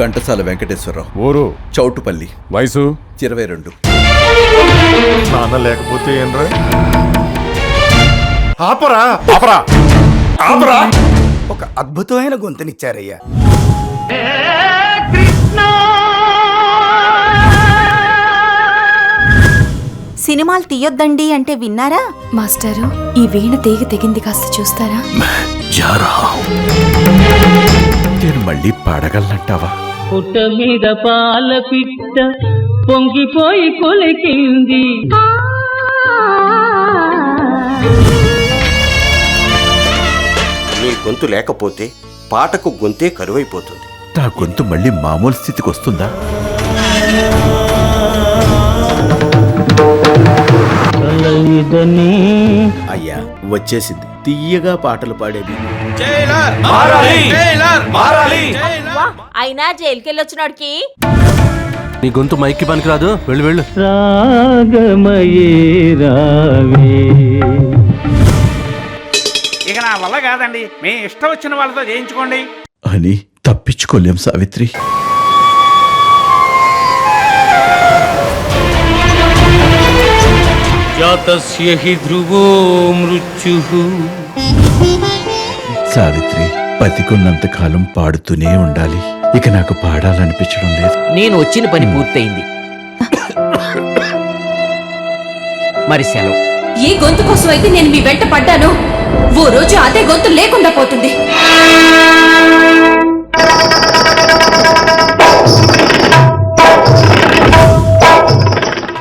ఘంటసాల వెంకటేశ్వరరావు. ఊరు? చౌటుపల్లి. వయసు ఇరవై రెండు. నాన్న లేకపోతే ఏంట్రా? ఆపరా! ఆపరా! ఆపరా! ఒక అద్భుతమైన గొంతునిచ్చారయ్యా. సినిమాలు తీయొద్దండి అంటే విన్నారా? మాస్టారు ఈ వీణ తీగ తెగింది కాస్త చూస్తారా? మళ్ళీ పాడగలనంటావా? పుట్ట మీద పాల పిట్ట పొంగిపోయి కొలికింది. నీ గొంతు లేకపోతే పాటకు గొంతే కరువైపోతుంది. నా గొంతు మళ్ళీ మామూలు స్థితికి వస్తుందా? కలయిదని అయ్యా వచ్చేసింది. తీయగా పాటలు పాడేది అయినా జైలుకెళ్ళొచ్చినోడికి? నీ గొంతు మైక్కి పనికిరాదు. వెళ్ళు వెళ్ళు. రాగమయే రావే. ఇక నా వల్ల కాదండి. మీ ఇష్టం వచ్చిన వాళ్ళతో చేయించుకోండి. అని తప్పించుకోలేం సావిత్రి. జాతస్య హి ధ్రువో మృత్యు. సావిత్రి బతికున్నంత కాలం పాడుతూనే ఉండాలి. ఇక నాకు పాడాలనిపించడం లేదు. నేను వచ్చిన పని పూర్తయింది. మరి సెలవు. ఏ గొంతు కోసం అయితే నేను మీ వెంట పడ్డానో ఓ రోజు అదే గొంతు లేకుండా పోతుంది.